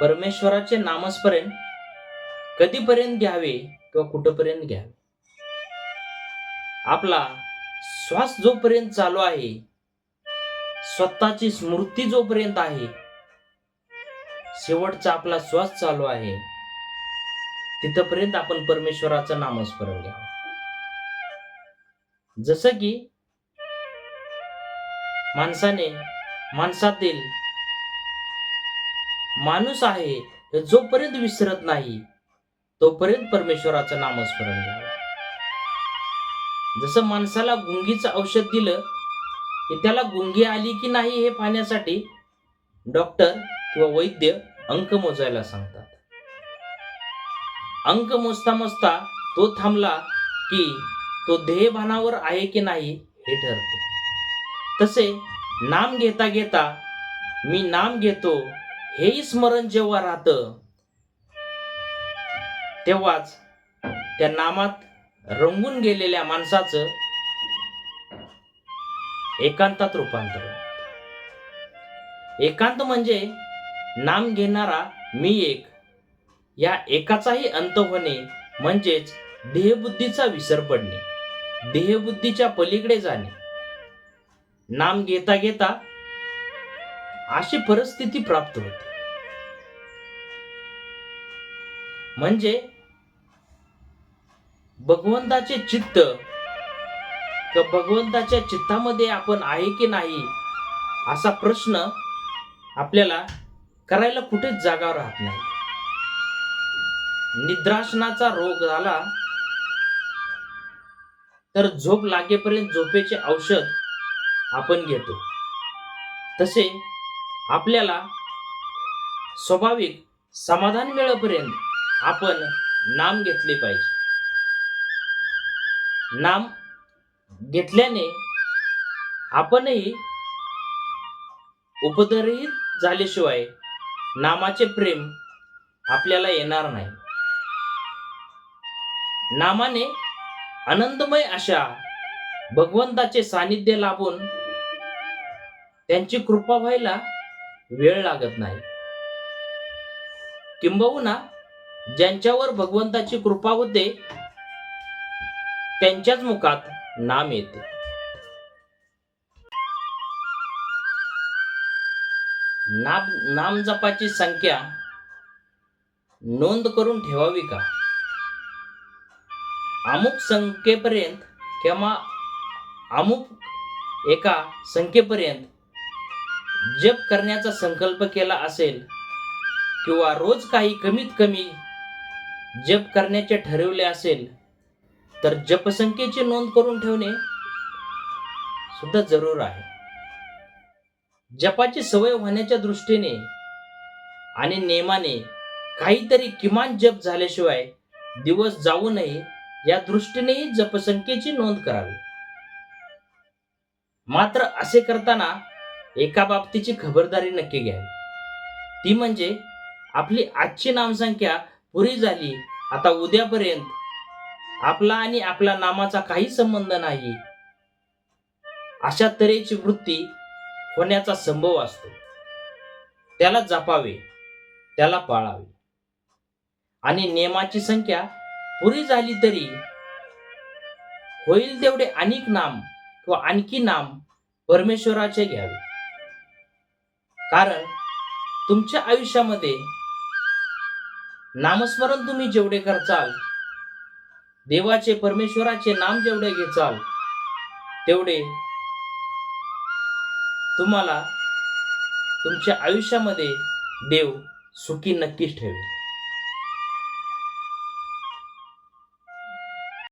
परमेश्वराचे नामस्मरण कधीपर्यंत घ्यावे किंवा कुठंपर्यंत घ्यावे? आपला श्वास जोपर्यंत चालू आहे स्वतःची स्मृती जोपर्यंत आहे शेवटचा आपला श्वास चालू आहे तिथपर्यंत आपण परमेश्वराचं नामस्मरण घ्यावं. जसं की माणसाने माणसातील माणूस आहे हे जोपर्यंत विसरत नाही तोपर्यंत परमेश्वराचं नामस्मरण घ्यावं जसं माणसाला गुंगीचं औषध दिलं की त्याला गुंगी आली की नाही हे पाहण्यासाठी डॉक्टर किंवा वैद्य अंक मोजायला सांगतात. अंक मोजता मोजता तो थांबला की तो ध्येयभानावर आहे की नाही हे ठरते. तसे नाम घेता घेता मी नाम घेतो हेही स्मरण जेव्हा राहतं तेव्हाच त्या नामात रंगून गेलेल्या माणसाचं एकांतात रूपांतर एकांत म्हणजे नाम घेणारा मी एक. या एकाचाही अंत होणे म्हणजेच देहबुद्धीचा विसर पडणे देहबुद्धीच्या पलीकडे जाणे. नाम घेता घेता अशी परिस्थिती प्राप्त होते. म्हणजे भगवंताचे चित्त भगवंताच्या चित्तामध्ये आपण आहे की नाही असा प्रश्न आपल्याला करायला कुठेच जागा राहत नाही. निद्रासनाचा रोग झाला तर झोप लागेपर्यंत झोपेचे औषध आपण घेतो. तसे आपल्याला स्वाभाविक समाधान मिळेपर्यंत आपण नाम घेतले पाहिजे. नाम घेतल्याने आपणही उपदरित झाल्याशिवाय नामाचे प्रेम आपल्याला येणार नाही. नामाने आनंदमय अशा भगवंताचे सानिध्य लाभून त्यांची कृपा व्हायला वेळ लागत नाही. किंबहुना ज्यांच्यावर भगवंताची कृपा होते त्यांच्याच मुखात नाम येते. नाम नाम जपाची संख्या नोंद करून ठेवावी का? अमुक संख्येपर्यंत किंवा अमुक एका संख्येपर्यंत जप करण्याचा संकल्प केला असेल किंवा रोज काही कमीत कमी जप करण्याचे ठरवले असेल तर जपसंख्येची नोंद करून ठेवणे सुद्धा जरूर आहे. जपाची सवय होण्याच्या दृष्टीने आणि नेमाने काहीतरी किमान जप झाल्याशिवाय दिवस जाऊ नये या दृष्टीनेही जपसंख्येची नोंद करावी. मात्र असे करताना एका बाबतीची खबरदारी नक्की घ्यावी. ती म्हणजे आपली आजची नामसंख्या पुरी झाली आता उद्यापर्यंत आपला आणि आपल्या नामाचा काही संबंध नाही. अशा तऱ्हेची वृत्ती होण्याचा संभव असतो. त्याला जपावे त्याला पाळावे. आणि नियमाची संख्या पुरी झाली तरी होईल तेवढे अनेक नाम किंवा आणखी नाम परमेश्वराचे घ्यावे. कारण तुमच्या आयुष्यामध्ये नामस्मरण तुम्ही जेवढे करचाल देवाचे परमेश्वराचे नाम जेवढे घेचाल तेवढे तुम्हाला तुमच्या आयुष्यामध्ये देव सुखी नक्कीच ठेवेल.